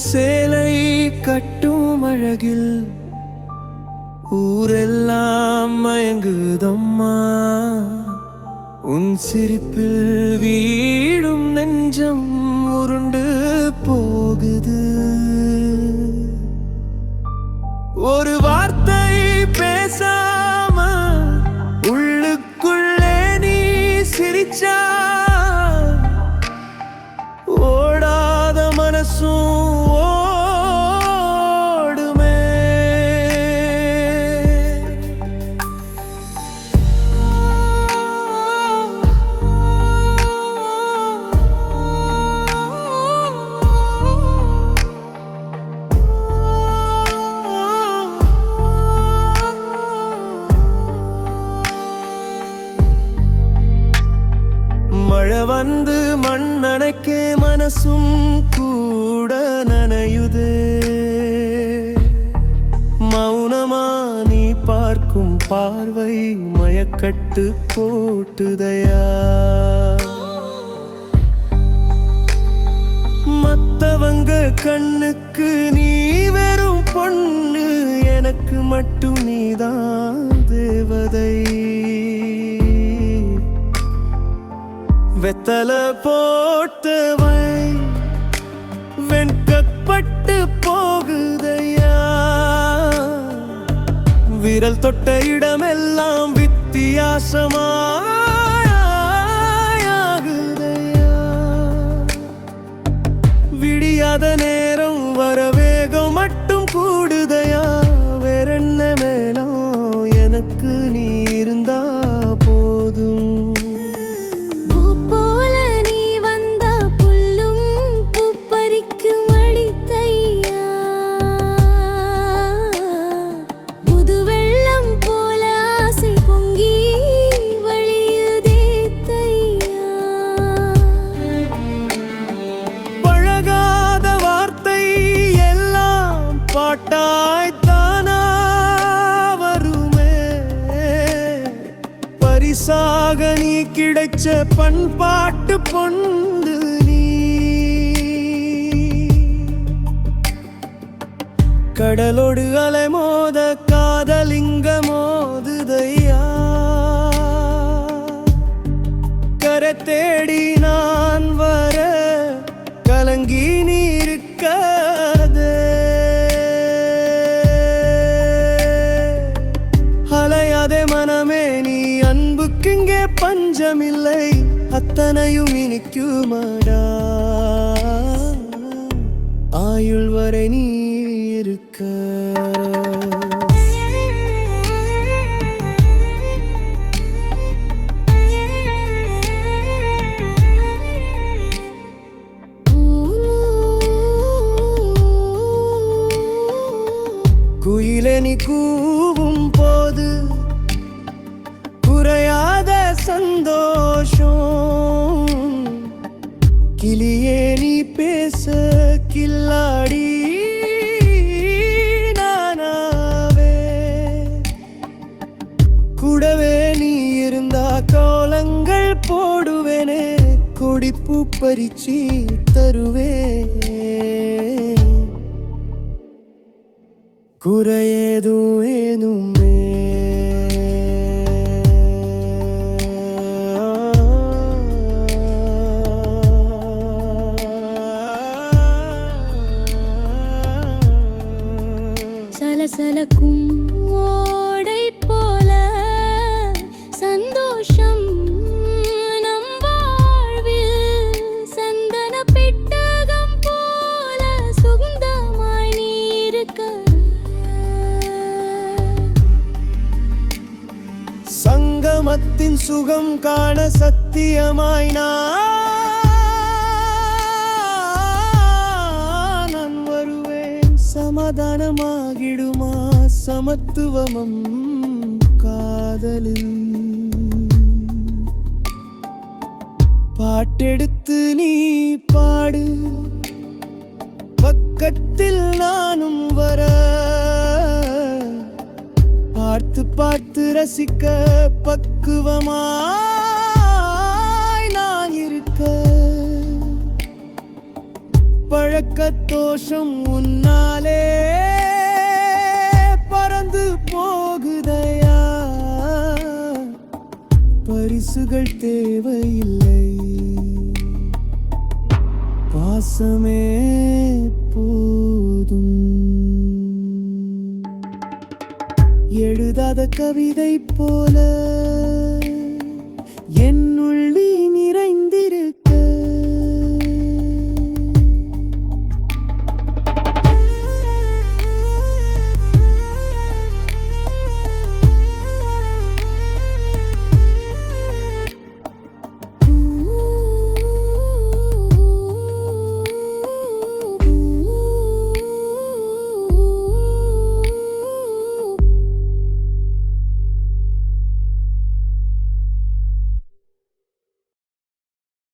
சேலை கட்டும் அழகில் ஊரெல்லாம் மயங்குதம்மா. உன் சிரிப்பில் வீடும் நெஞ்சம் உருண்டு போகுது. ஒரு மழை வந்து மண் மனசும் கூட நனையுது. மௌனமா நீ பார்க்கும் பார்வை மயக்கட்டு போட்டுதையா. மத்தவங்க கண்ணுக்கு நீ வெறும் பொண்ணு எனக்கு மட்டும் நீதான் தேவதை. வெத்தல போட்டவை வெண்கப்பட்டு போகுதையா? விரல் தொட்ட இடமெல்லாம் வித்தியாசமா பாட்டாய்த்தானா வருமே? பரிசாக நீ கிடைச்ச பண்பாட்டு பொண்டு நீ. கடலோடு அலைமோத காதலிங்க மோதுதையா கரை தேடி நான் வர கலங்கி நேரமில்லை அத்தனையும் இனிக்குமாடா. ஆயுள் வரை நீ இருக்க. குயிலனி கூவும் போது குறையா சந்தோஷம். கிளியே நீ பேச கில்லாடி. நானாவே. கூடவே நீ இருந்தா கோலங்கள் போடுவேனே. கொடிப்பு பறிச்சு தருவே. குறையேதும் ஏதுமே. நடக்கும் ஓடை போல சந்தோஷம் நம் வாழ்வில் சந்தன பெட்டகம் போல சுந்தமாய் நீருக்க. சங்கமத்தின் சுகம் காண சத்தியமாய் நான் வருவேன். சமாதானமாகிடுமா? சமத்துவமும் காதலில். பாட்டெடுத்து நீ பாடு. பக்கத்தில் நானும் வர. பார்த்து பார்த்து ரசிக்க பக்குவமாய் நான் இருக்க. பழக்க தோஷம் உன்னாலே. பரிசுகள் தேவையில்லை. பாசமே போதும். எழுதாத கவிதை போல என்னுள்ள